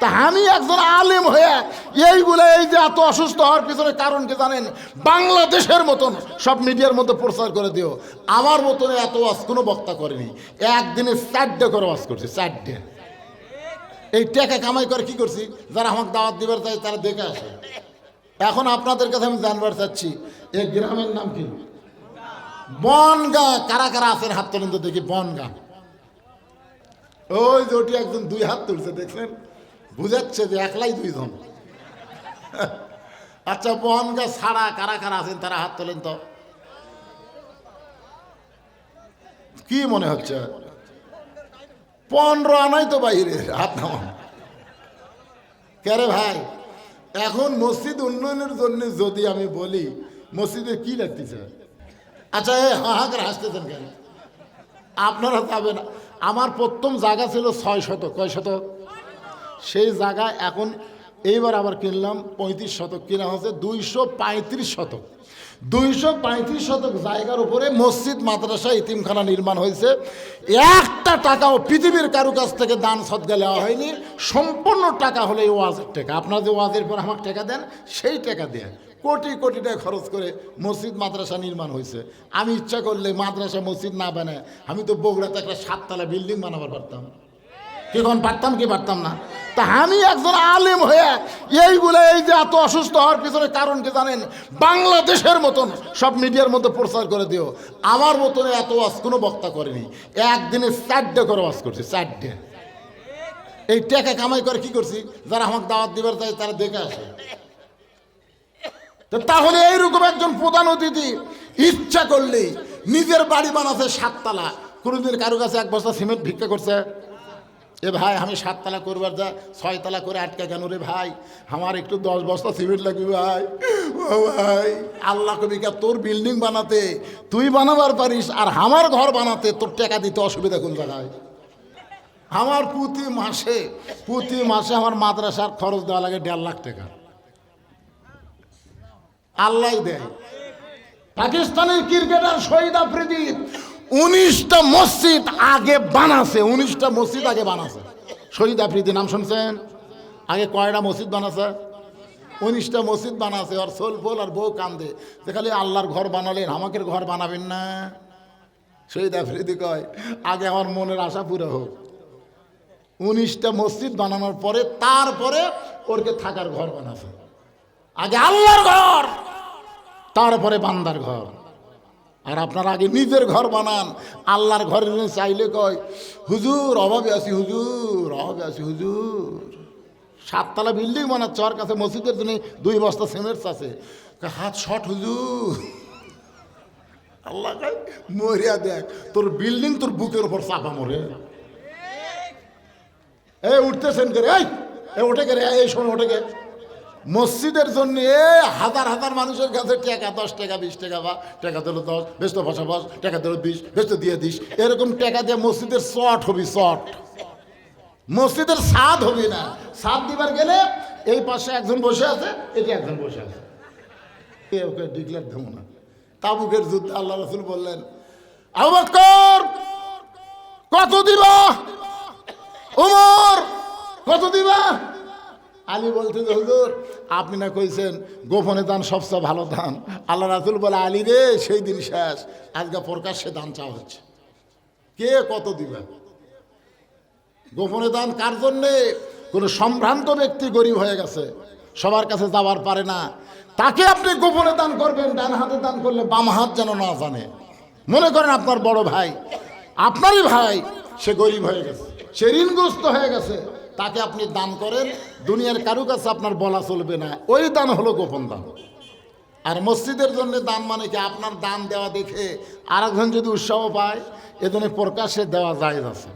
তা আমি একজন আলেম হয়ে এইগুলো এই যে এত অসুস্থ হওয়ার পিছনে কারণ কি জানেন? বাংলাদেশের মতন সব মিডিয়ার মধ্যে প্রচার করে দিও। আমার মতন এত ওয়াজ কোনো বক্তা করেনি। একদিনে চারটে করে ওয়াজ করছি, চারটে। এই টাকা কামাই করে কি করছি? যারা আমাকে দাওয়াত দিবার চাই তারা দেখে আসে। এখন আপনাদের কাছে আমি জানবার চাচ্ছি, এই গ্রামের নাম কি? বনগা, কারা কারা আছেন হাত তুলেন তো দেখি, বনগা। ওই যে ওটি একজন দুই হাত তুলছে দেখলেন বুঝাচ্ছে যে একলাই দুইজন। আচ্ছা বনগা ছাড়া কারা কারা আছেন তারা হাত তোলেন তো। কি মনে হচ্ছে? পনেরো আনাই তো বাইরে, হাত নামান। কেরে ভাই? এখন মসজিদ উন্নয়নের জন্য যদি আমি বলি, মসজিদে কি লাগতেছে? আচ্ছা এ হাহাকার হাসতেছেন কেন? আপনারা যাবেন, আমার প্রথম জায়গা ছিল ছয় শত কয় শতক? সেই জায়গায় এখন এইবার আবার কিনলাম পঁয়ত্রিশ শতক। কিনা হচ্ছে দুইশো পঁয়ত্রিশ শতক। দুইশো পঁয়ত্রিশ শতক জায়গার উপরে মসজিদ, মাদ্রাসা, ইতিমখানা নির্মাণ হয়েছে। একটা টাকাও পৃথিবীর কারও কাছ থেকে দান সদগা নেওয়া হয়নি। সম্পূর্ণ টাকা হলো এই ওয়াজের টাকা। আপনার যে ওয়াজের পর আমাকে টাকা দেন, সেই টাকা দেন কোটি কোটি টাকা খরচ করে মসজিদ, মাদ্রাসা নির্মাণ হয়েছে। আমি ইচ্ছা করলে মাদ্রাসা, মসজিদ না বানায় আমি তো বগুড়াতে একটা সাততলা বিল্ডিং বানাবার পারতাম। কি কোন পারতাম কি পারতাম না। তা আমি একজন আলেম হয়ে এইগুলো এই যে এত অসুস্থ হওয়ার পিছনে কারণ কি জানেন? বাংলাদেশের মতন সব মিডিয়ার মধ্যে প্রচার করে দিও। আমার মতন এত ওয়াজ কোনো বক্তা করেনি। একদিনে চারটে করে ওয়াজ করছি, চারটে। এই টাকা কামাই করে কি করছি? যারা আমাকে দাওয়াত দিবার চাই তারা দেখে আসে। তাহলে এইরকম একজন প্রধান অতিথি ইচ্ছা করলেই নিজের বাড়ি বানাচ্ছে সাততলা। কোনোদিন কারও কাছে এক বস্তা সিমেন্ট ভিক্ষা করছে? এ ভাই, আমি সাততলা করবার যা, ছয়তলা করে আটকা কেন রে ভাই? আমার একটু দশ বস্তা সিমেন্ট লাগবে ভাই। ও ভাই, আল্লাহ কবিকা তোর বিল্ডিং বানাতে, তুই বানাবার পারিস, আর আমার ঘর বানাতে তোর টাকা দিতে অসুবিধা কোন জায়গায়? আমার প্রতি মাসে প্রতি মাসে আমার মাদ্রাসার খরচ দেওয়া লাগে দেড় লাখ টাকা। আল্লাহ দেয়। পাকিস্তানের ক্রিকেটার শহীদ আফ্রিদি উনিশটা মসজিদ আগে বানাছে, উনিশটা মসজিদ আগে বানাছে। শহীদ আফ্রিদি, নাম শুনছেন? আগে কয়টা মসজিদ বানাছে? উনিশটা মসজিদ বানাছে আর সোল ফোল আর বউ কান্দে। যে খালি আল্লাহর ঘর বানালেন আমাকে ঘর বানাবেন না। শহীদ আফ্রিদি কয়, আগে আমার মনের আশা পুরো হোক। উনিশটা মসজিদ বানানোর পরে, তারপরে ওরকে থাকার ঘর বানাছে। আগে আল্লাহর ঘর, তারপরে বান্দার ঘর। আর আপনার আগে নিজের ঘর বানান। আল্লাহর ঘরে চাইলে কয় হুজুর অভাবে আছি হুজুর অভাবে আছি হুজুর। সাততলা বিল্ডিং বানাচ্ছে ওর কাছে মসজিদের জন্য দুই বস্তা সিমেন্টস আছে। হাত শট হুজুর। আল্লাহ কয়, মরিয়া দেখ তোর বিল্ডিং তোর বুকের উপর চাপা মরে। এই উঠতেছেন করে এই এ ওঠে কে এই সময় ওঠে কে মসজিদের জন্য হাজার হাজার মানুষের কাছে টাকা, দশ টাকা, বিশ টাকা বা টাকা দিল দশ, বেশ তো বসা বস, টাকা দিল বিশ, বেশ তো দিয়ে দিস। এরকম টাকা দিয়ে মসজিদের শট হবি শট মসজিদের স্বাদ হবি না। স্বাদ দিবার গেলে এই পাশে একজন বসে আছে, এটা একজন বসে আছে। এ ওকে ডিক্লেয়ার দেবো না। তাবুকের যুদ্ধ আল্লাহ রসুল বললেন, আবু বকর, কত দিবা? উমর, কত দিবা? আলী বলতে যে, হুজুর, আপনি না কইছেন গোপনে দান সবচেয়ে ভালো দান। আল্লাহ রাসুল বলে, আলী রে, সেই দিন শেষ। আজকে প্রকাশ্যে দান চাওয়া হচ্ছে। কে কত দিবে? গোপনে দান কার জন্যে? কোনো সম্ভ্রান্ত ব্যক্তি গরিব হয়ে গেছে, সবার কাছে যাওয়ার পারে না। তাকে আপনি গোপনে দান করবেন, ডান হাতে দান করলে বাম হাত যেন না জানে। মনে করেন আপনার বড় ভাই, আপনারই ভাই, সে গরিব হয়ে গেছে, সে ঋণগ্রস্ত হয়ে গেছে। তাকে আপনি দান করেন, দুনিয়ার কারও কাছে আপনার বলা চলবে না। ওই দান হলো গোপন দান। আর মসজিদের জন্য দান মানে কি? আপনার দান দেওয়া দেখে আরেকজন যদি উৎসাহ পায় এজন্য প্রকাশ্যে দেওয়া যায় আছে।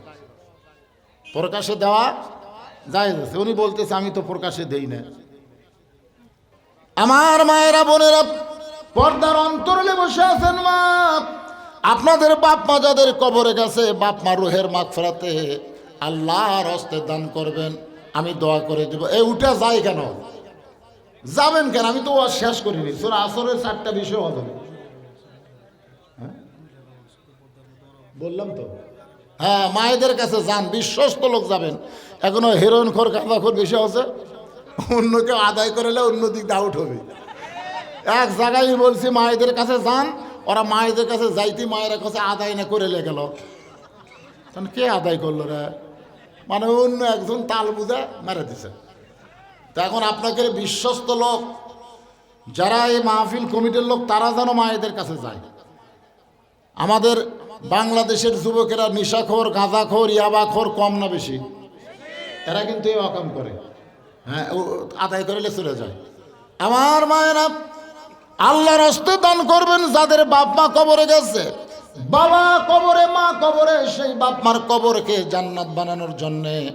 প্রকাশে দেওয়া যায় আছে। উনি বলতেছে, আমি তো প্রকাশে দেই না। আমার মায়েরা, বোনেরা, পর্দার অন্তরলে বসে আছেন মা। আপনাদের বাপ মা যাদের কবরে গেছে, বাপ মা রুহের মাছ ফেরাতে আল্লাহর হস্তে দান করবেন, আমি দোয়া করে দেব। এ উঠা যায় কেন? যাবেন কেন? আমি তো শেষ করিনি। আসরের চারটা বিষয় হবে হ্যাঁ? বললাম তো? হ্যাঁ মায়েদের কাছে যান, বিশ্বস্ত লোক যাবেন। এখনও হেরোইন খোর খোর বেশি আছে? অন্য কেউ আদায় করলে অন্য দিক আউট হবে। এক জায়গায় বলছি, মায়েদের কাছে যান, ওরা মায়েদের কাছে যাইতে মায়ের কাছে আদায় না করে গেল। তখন কে আদায় করল রে? মানে অন্য একজন তাল বুঝে মেরে দিছে। তো এখন আপনাকে বিশ্বস্ত লোক, যারা এই মাহফিল কমিটির লোক, তারা যেন মায়েদের কাছে যায়। আমাদের বাংলাদেশের যুবকেরা নিশাখোর, গাঁজাখোর, ইয়াবাখোর কম না বেশি। এরা কিন্তু এই অকাম করে। হ্যাঁ আদায় করলে চলে যায়। আমার মায়েরা আল্লাহর হস্তে দান করবেন যাদের বাপ মা কবরে গেছে। বাবা কবরে, মা কবরে, সেই বাপ মার কবরকে জান্নাত বানানোর জন্যে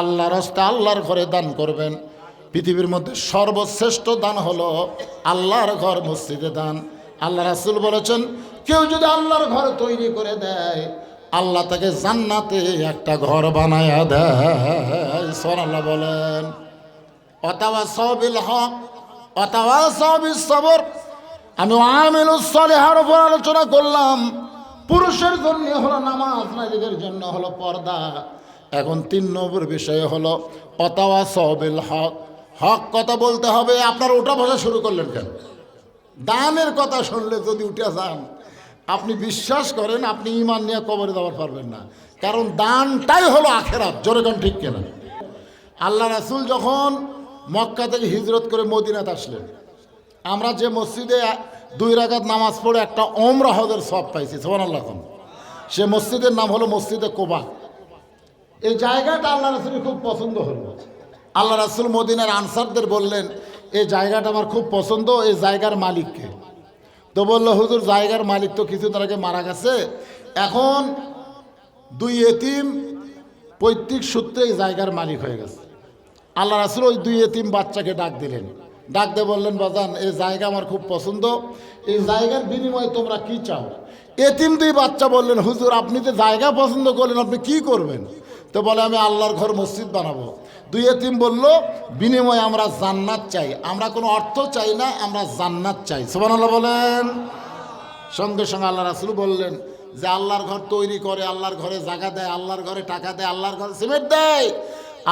আল্লাহ হস্তে আল্লাহর ঘরে দান করবেন। পৃথিবীর মধ্যে সর্বশ্রেষ্ঠ দান হলো আল্লাহর ঘর মসজিদে দান। আল্লাহ রাসুল বলেছেন, কেউ যদি আল্লাহর ঘর তৈরি করে দেয়, আল্লাহ তাকে জান্নাতে একটা ঘর বানায়া দেয়। সোনাল্লাহ বলেন। অতাওয়া সবিল হক অতাওয়া সবিল সবর। আমি আমিলুসলেহার উপর আলোচনা করলাম। পুরুষের জন্য হলো নামাজ, নারীদের জন্য হলো পর্দা। এখন তিন নম্বর বিষয় হলো অতাওয়া সবিল হক। হক কথা বলতে হবে, আপনার ওটা বসা শুরু করলেন কেন? দানের কথা শুনলে যদি উঠে যান, আপনি বিশ্বাস করেন, আপনি ইমান নিয়ে কবরে দেওয়ার পারবেন না। কারণ দানটাই হলো আখেরাত, জোরে কোন ঠিক কেনা? আল্লাহ রাসুল যখন মক্কা থেকে হিজরত করে মদিনাত আসলেন, আমরা যে মসজিদে দুই রাগাত নামাজ পড়ে একটা ওমরা হজের সব পাইছি সোমান আল্লাহ সে মসজিদের নাম হলো মসজিদে কোবা। এই জায়গাটা আল্লাহ রাসুলের খুব পছন্দ হলো। আল্লাহ রাসুল মদিনার আনসারদের বললেন, এই জায়গাটা আমার খুব পছন্দ, এই জায়গার মালিককে তো বলল, হুজুর, জায়গার মালিক তো কিছুদিন আগে মারা গেছে। এখন দুই এতিম পৈতৃক সূত্রে এই জায়গার মালিক হয়ে গেছে। আল্লাহ রাসুল ওই দুই এতিম বাচ্চাকে ডাক দিলেন। ডাক দিয়ে বললেন, বাজান, এই জায়গা আমার খুব পছন্দ। এই জায়গার বিনিময়ে তোমরা কি চাও? এতিম দুই বাচ্চা বললেন, হুজুর, আপনি যে জায়গা পছন্দ করলেন, আপনি কি করবেন? তো বলে, আমি আল্লাহর ঘর মসজিদ বানাবো। দুই এতিম বলল, বিনিময়ে আমরা জান্নাত চাই। আমরা কোনো অর্থ চাই না, আমরা জান্নাত চাই। সোমান আল্লাহ বলেন। সঙ্গে সঙ্গে আল্লাহ রাসুল বললেন যে, আল্লাহর ঘর তৈরি করে, আল্লাহর ঘরে জায়গা দেয়, আল্লাহর ঘরে টাকা দেয়, আল্লাহর ঘরে সিমেন্ট দেয়।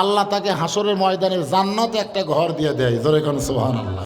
আল্লাহ তাকে হাসরের ময়দানে জান্নাতে একটা ঘর দিয়ে দেয়। জোরে কোন সোহান আল্লাহ